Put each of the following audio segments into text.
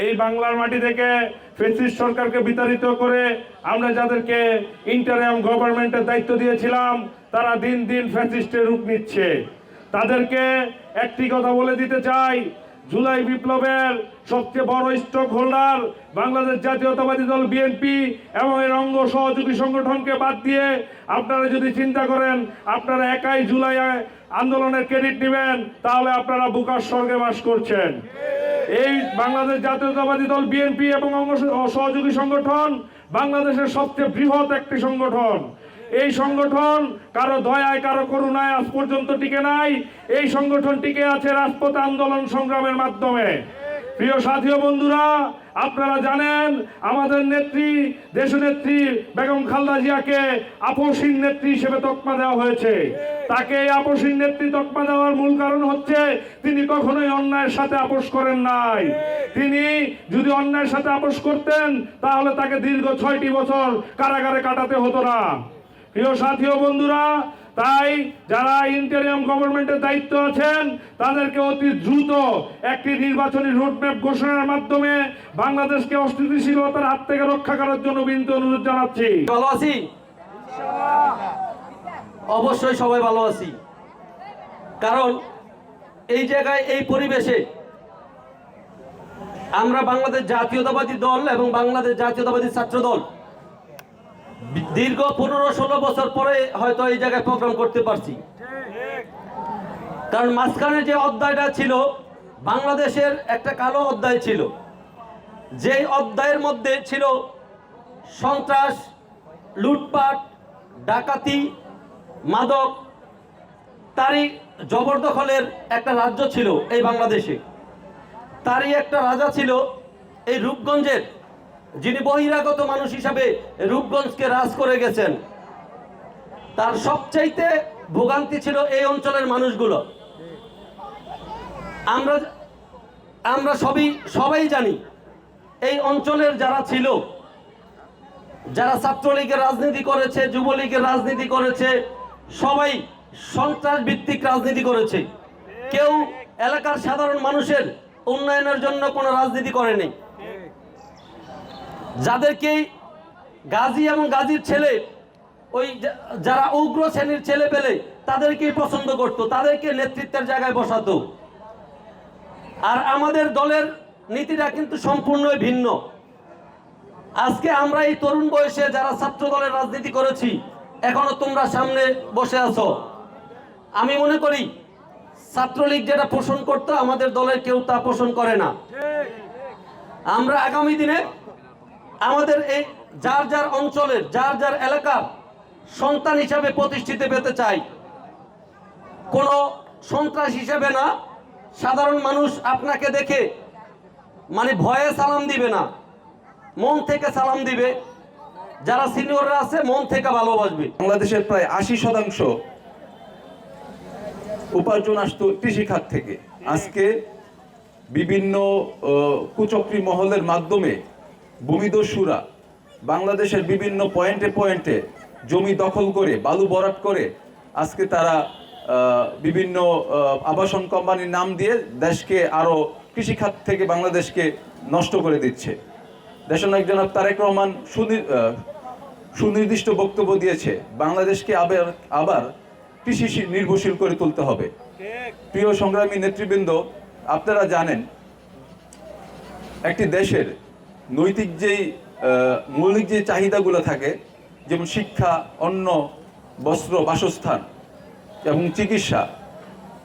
এই বাংলার মাটি থেকে ফেসিস্ট সরকারকে বিতাড়িত করে আমরা যাদেরকে ইন্টারিয়াম গভর্নমেন্টের দায়িত্ব দিয়েছিলাম, তারা দিন দিন ফ্যাসিস্টের রূপ নিচ্ছে। তাদেরকে একটি কথা বলে দিতে চাই, জুলাই বিপ্লবের সবচেয়ে বড় স্টক হোল্ডার বাংলাদেশ জাতীয়তাবাদী দল বিএনপি এবং এর অঙ্গ সহযোগী সংগঠনকে বাদ দিয়ে আপনারা যদি চিন্তা করেন, আপনারা একাই জুলাই আন্দোলনের ক্রেডিট নেবেন, তাহলে আপনারা বুকার স্বর্গে বাস করছেন। এই বাংলাদেশ জাতীয়তাবাদী দল, বিএনপি এবং সহযোগী সংগঠন বাংলাদেশের সবচেয়ে বৃহৎ একটি সংগঠন। এই সংগঠন কারও দয়ায়, কারও করুণায় আজ পর্যন্ত টিকে নাই। এই সংগঠন টিকে আছে রাজপথ আন্দোলন সংগ্রামের মাধ্যমে। প্রিয় সাথী বন্ধুরা, আপনারা জানেন আমাদের নেত্রী, দেশনেত্রী বেগম খালদা জিয়াকে আপসীন নেত্রী হিসেবে তকমা দেওয়া হয়েছে। তাকে এই আপসীন নেত্রী তকমা দেওয়ার মূল কারণ হচ্ছে তিনি কখনোই অন্যায়ের সাথে আপোষ করেন নাই। তিনি যদি অন্যায়ের সাথে আপোষ করতেন, তাহলে তাকে দীর্ঘ ছয়টি বছর কারাগারে কাটাতে হতো না। প্রিয় সাথী ও বন্ধুরা, তাই যারা ইন্টারিয়াম গভর্নমেন্টের দায়িত্ব আছেন, তাদেরকে অতি দ্রুত একটি নির্বাচনী রোডম্যাপ ঘোষণার মাধ্যমে বাংলাদেশকে অস্থিতিশীলতার হাত থেকে রক্ষা করার জন্য বিনীত অনুরোধ জানাচ্ছি। ভালো আছি? অবশ্যই সবাই ভালো আছি। কারণ এই জায়গায়, এই পরিবেশে আমরা বাংলাদেশ জাতীয়তাবাদী দল এবং বাংলাদেশ জাতীয়তাবাদী ছাত্র দল দীর্ঘ পনেরো ষোলো বছর পরে হয়তো এই জায়গায় প্রোগ্রাম করতে পারছি। কারণ মাঝখানে যে অধ্যায়টা ছিল, বাংলাদেশের একটা কালো অধ্যায় ছিল। যেই অধ্যায়ের মধ্যে ছিল সন্ত্রাস, লুটপাট, ডাকাতি, মাদক, তারই জবরদখলের একটা রাজ্য ছিল এই বাংলাদেশে। তারই একটা রাজা ছিল এই রূপগঞ্জের। যিনি বহিরাগত মানুষ হিসাবে রূপগঞ্জকে রাজ করে গেছেন, তার সবচাইতে ভোগান্তি ছিল এই অঞ্চলের মানুষগুলো। আমরা আমরা সবই, সবাই জানি, এই অঞ্চলের যারা ছিল, যারা ছাত্রলীগের রাজনীতি করেছে, যুবলীগের রাজনীতি করেছে, সবাই সন্ত্রাস ভিত্তিক রাজনীতি করেছে। কেউ এলাকার সাধারণ মানুষের উন্নয়নের জন্য কোনো রাজনীতি করেনি। যাদেরকে গাজী এবং গাজীর ছেলে, ওই যারা উগ্র শ্রেণির ছেলে পেলে, তাদেরকেই পছন্দ করত, তাদেরকে নেতৃত্বের জায়গায় বসাতো। আর আমাদের দলের নীতিটা কিন্তু সম্পূর্ণই ভিন্ন। আজকে আমরা এই তরুণ বয়সে যারা ছাত্র দলের রাজনীতি করেছি, এখনও তোমরা সামনে বসে আছো। আমি মনে করি, ছাত্রলীগ যেটা পোষণ করতো, আমাদের দলের কেউ তা পোষণ করে না। আমরা আগামী দিনে আমাদের এই যার যার অঞ্চলের, যার যার এলাকার সন্তান হিসাবে প্রতিষ্ঠিত পেতে চাই। কোনো সন্ত্রাস হিসেবে না, সাধারণ মানুষ আপনাকে দেখে মানে ভয়ে সালাম দিবে না, মন থেকে সালাম দিবে। যারা সিনিয়ররা আছে, মন থেকে ভালোবাসবে। বাংলাদেশের প্রায় আশি শতাংশ উপার্জন আসতো কৃষি খাত থেকে। আজকে বিভিন্ন কুচক্রী মহলের মাধ্যমে ভূমিদস্যুরা বাংলাদেশের বিভিন্ন পয়েন্টে পয়েন্টে জমি দখল করে, বালু বরাট করে আজকে তারা বিভিন্ন আবাসন কোম্পানির নাম দিয়ে দেশকে আরও কৃষিখাত থেকে বাংলাদেশকে নষ্ট করে দিচ্ছে। দেশনায়ক জনাব তারেক রহমান সুনি- সুনির্দিষ্ট বক্তব্য দিয়েছে, বাংলাদেশকে আবার আবার কৃষি নির্ভরশীল করে তুলতে হবে। প্রিয় সংগ্রামী নেতৃবৃন্দ, আপনারা জানেন, একটি দেশের নৈতিক যেই মৌলিক যে চাহিদাগুলো থাকে, যেমন শিক্ষা, অন্ন, বস্ত্র, বাসস্থান এবং চিকিৎসা,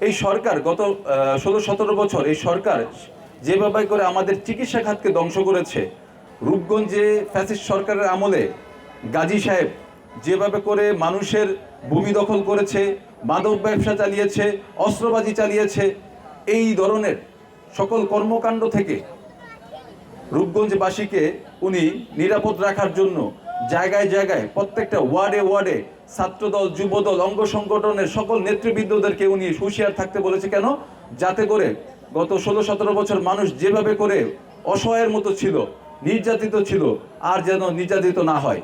এই সরকার গত ষোলো সতেরো বছর এই সরকার যেভাবে করে আমাদের চিকিৎসা খাতকে ধ্বংস করেছে, রূপগঞ্জে ফ্যাসিস্ট সরকারের আমলে গাজী সাহেব যেভাবে করে মানুষের ভূমি দখল করেছে, মাদক ব্যবসা চালিয়েছে, অস্ত্রবাজি চালিয়েছে, এই ধরনের সকল কর্মকাণ্ড থেকে রূপগঞ্জবাসীকে উনি নিরাপদ রাখার জন্য জায়গায় জায়গায়, প্রত্যেকটা ওয়ার্ডে ওয়ার্ডে ছাত্রদল, যুবদল, অঙ্গ সংগঠনের সকল নেতৃবৃন্দদেরকে উনি হুঁশিয়ার থাকতে বলেছে। কেন? যাতে করে গত ষোলো সতেরো বছর মানুষ যেভাবে করে অসহায়ের মতো ছিল, নির্যাতিত ছিল, আর যেন নির্যাতিত না হয়।